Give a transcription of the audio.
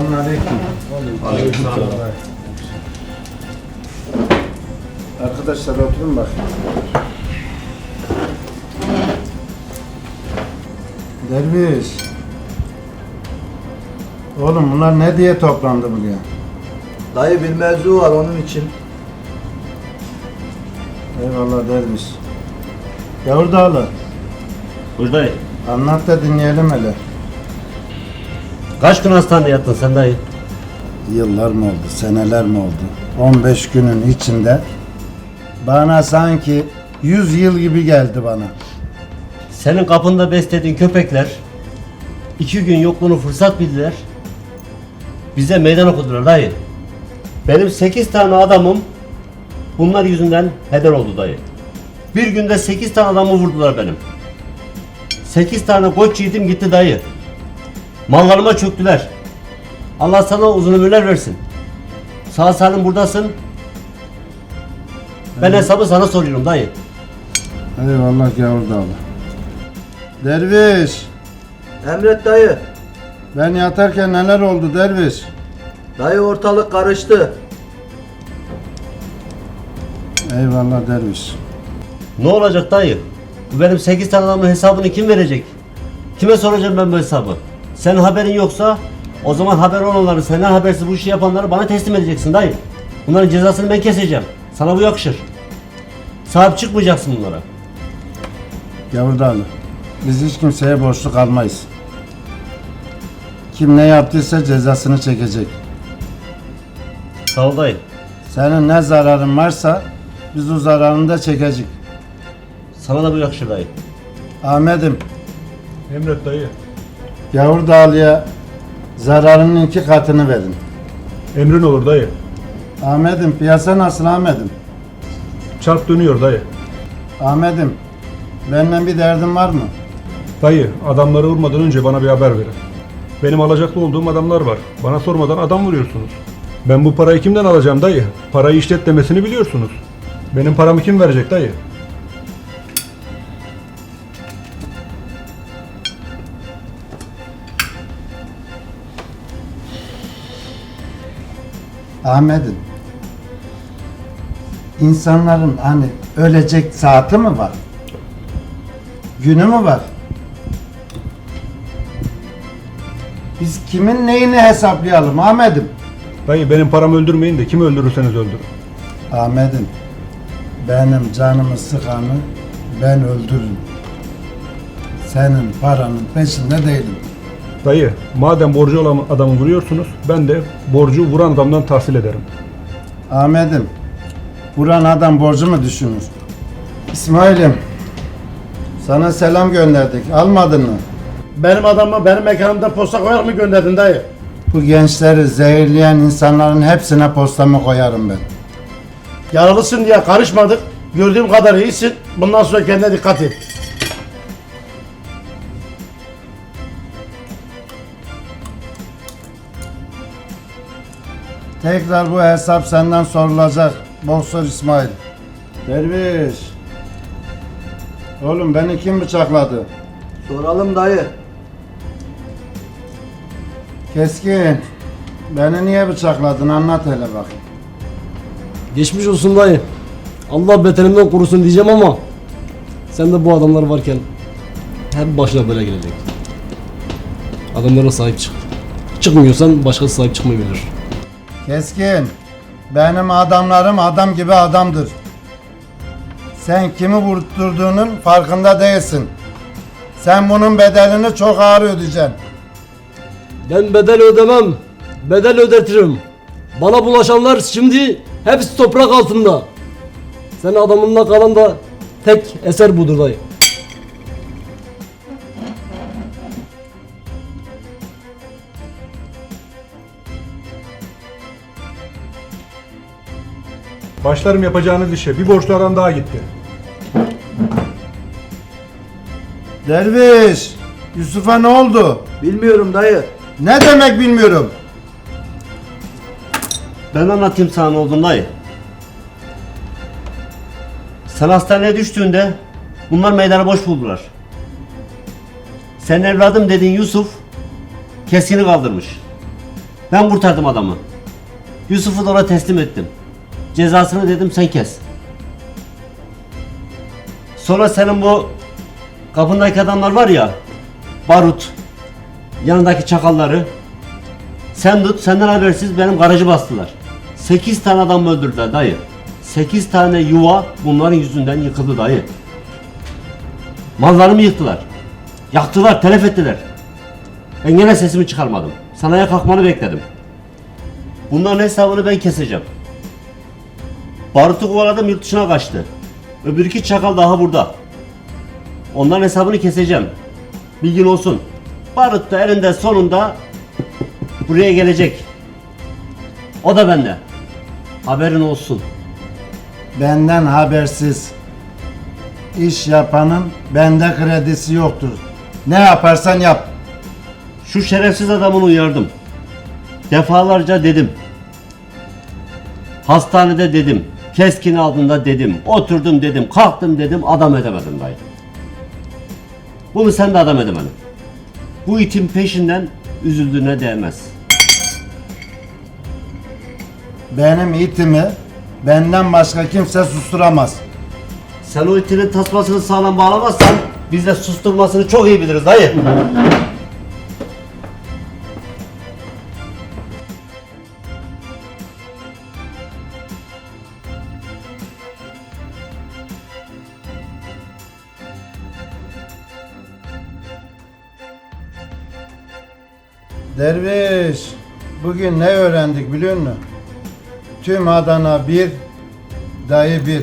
Selamünaleyküm. Aleykümselam. Arkadaşlar oturun bakayım. Derviş. Oğlum bunlar ne diye toplandı buraya? Dayı bir mevzu var onun için. Eyvallah derviş. Yavur Dağlı, Buradayım. anlat da dinleyelim hele. Kaç gün hastanede yattın sen dayı? Yıllar mı oldu, seneler mi oldu? 15 günün içinde bana sanki 100 yıl gibi geldi bana. Senin kapında beslediğin köpekler iki gün yokluğunu fırsat bildiler. Bize meydan okudular dayı. Benim sekiz tane adamım bunlar yüzünden heder oldu dayı. Bir günde sekiz tane adamı vurdular benim. Sekiz tane koç yiğidim gitti dayı. Mallarıma çöktüler. Allah sana uzun ömürler versin. Sağ salim buradasın. Ben hesabı sana soruyorum dayı. Eyvallah Yavur Dağlı. Derviş, Emret dayı. ben yatarken neler oldu Derviş? Dayı ortalık karıştı. Eyvallah Derviş. Ne olacak dayı? Bu benim 8 tane adamın hesabını kim verecek? Kime soracağım ben bu hesabı? Senin haberin yoksa o zaman haber olanları, senden habersiz bu işi yapanları bana teslim edeceksin dayı. Bunların cezasını ben keseceğim. Sana bu yakışır. Sahip çıkmayacaksın bunlara. Yavur Dağlı, biz hiç kimseye borçlu kalmayız. Kim ne yaptıysa cezasını çekecek. Sağ ol dayı. Senin ne zararın varsa biz o zararını da çekecek. Sana da bu yakışır dayı. Ahmet'im, Emret dayı. Yavur Dağlı'ya zararının iki katını verin. Emrin olur dayı. Ahmet'im, piyasa nasıl Ahmet'im? Çarp dönüyor dayı. Ahmet'im, benimle bir derdin var mı? Dayı adamları vurmadan önce bana bir haber verin. Benim alacaklı olduğum adamlar var. Bana sormadan adam vuruyorsunuz. Ben bu parayı kimden alacağım dayı? Parayı işlet demesini biliyorsunuz. Benim paramı kim verecek dayı? Ahmet'im, insanların hani ölecek saati mi var? Günü mü var? Biz kimin neyini hesaplayalım Ahmet'im? Dayı benim paramı öldürmeyin de kimi öldürürseniz öldürün. Ahmet'im, benim canımı sıkanı ben öldürürüm. Senin paranın peşinde değilim. Dayı madem borcu olan adamı vuruyorsunuz ben de borcu vuran adamdan tahsil ederim. Ahmet'im, vuran adam borcu mu düşünür? İsmail'im, sana selam gönderdik. Almadın mı? Benim adamı benim mekanımda posta koyar mı gönderdin dayı? Bu gençleri zehirleyen insanların hepsine postamı koyarım ben. Yaralısın diye karışmadık. Gördüğüm kadar iyisin. Bundan sonra kendine dikkat et. Tekrar bu hesap senden sorulacak. Boksör İsmail. Derviş. Oğlum beni kim bıçakladı? Soralım dayı. Keskin. Beni niye bıçakladın anlat hele bakayım. Geçmiş olsun dayı. Allah beterimden korusun diyeceğim ama sen de bu adamlar varken hep başına böyle gelecek. Adamlara sahip çık. Çıkmıyorsan başkası sahip çıkmayı bilir. Keskin. Benim adamlarım adam gibi adamdır. Sen kimi vurtturduğunun farkında değilsin. Sen bunun bedelini çok ağır ödeyeceksin. Ben bedel ödemem. Bedel ödetirim. Bana bulaşanlar şimdi hepsi toprak altında. Senin adamınla kalan da tek eser budur dayı. Başlarım yapacağınız işe. Bir borçlu adam daha gitti. Derviş. Yusuf'a ne oldu? Bilmiyorum dayı. Ne demek bilmiyorum. Ben anlatayım sana ne olduğunu dayı. Sen hastaneye düştüğünde bunlar meydanı boş buldular. Sen evladım dediğin Yusuf keskini kaldırmış. Ben kurtardım adamı. Yusuf'u da ona teslim ettim. Cezasını dedim sen kes. Sonra senin bu kapındaki adamlar var ya Barut yanındaki çakalları sen tut senden habersiz benim garajı bastılar. 8 tane adam öldürdüler dayı. 8 tane yuva bunların yüzünden yıkıldı dayı. Mallarımı yıktılar. Yaktılar, telef ettiler. Ben gene sesimi çıkarmadım. Sanaya kalkmanı bekledim. Bunların hesabını ben keseceğim. Barut'u kovaladım yurt dışına kaçtı. Öbür iki çakal daha burada. Onların hesabını keseceğim. Bilgin olsun. Barut da elinde sonunda buraya gelecek. O da bende. Haberin olsun. Benden habersiz iş yapanın bende kredisi yoktur. Ne yaparsan yap. Şu şerefsiz adamını uyardım. Defalarca dedim. Hastanede dedim. Keskin aldığında dedim. Oturdum dedim. Kalktım dedim. Adam edemedim dayı. Bunu sen de adam edemedin. Bu itin peşinden üzüldüğüne değmez. Benim itimi benden başka kimse susturamaz. Sen o itinin tasmasını sağlam bağlamazsan biz de susturmasını çok iyi biliriz dayı. Derviş, bugün ne öğrendik biliyor musun? Tüm Adana bir, dayı bir.